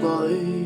body.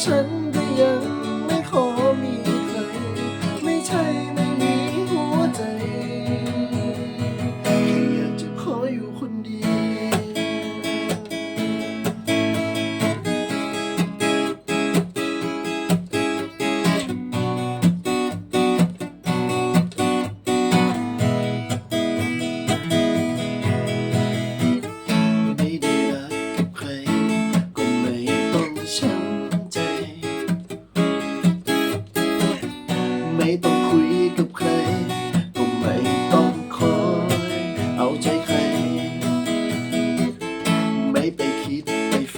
真的น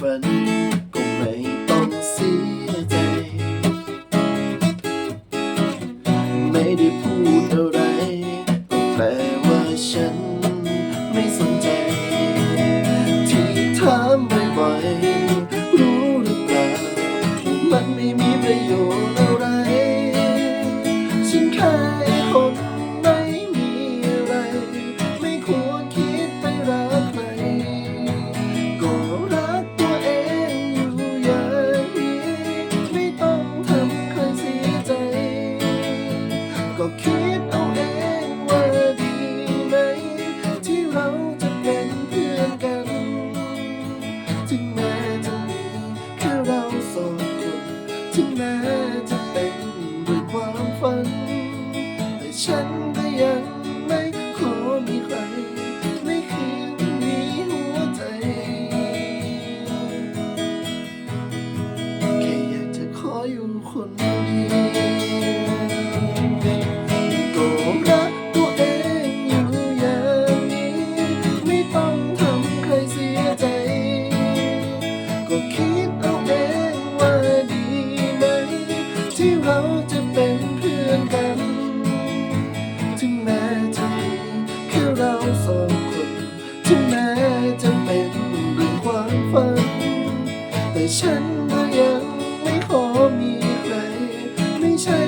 ฝันก็ไม่ต้องเสียใจ ไม่ได้ ก็คิดเอาเองว่าดีไหม ที่เราจะเป็นเพื่อนกัน ถึงแม้จะมีแค่เราสองคนถึงแม้จะเป็นด้วยความฝัน แต่ฉันก็ยัง คิดเอาเองว่าดีไหม ที่เราจะเป็นเพื่อนกัน ถึงแม้จะมีแค่เราสองคน ถึงแม้จะเป็นเรื่องความฝัน แต่ฉันก็ยังไม่ขอมีใคร ไม่ใช่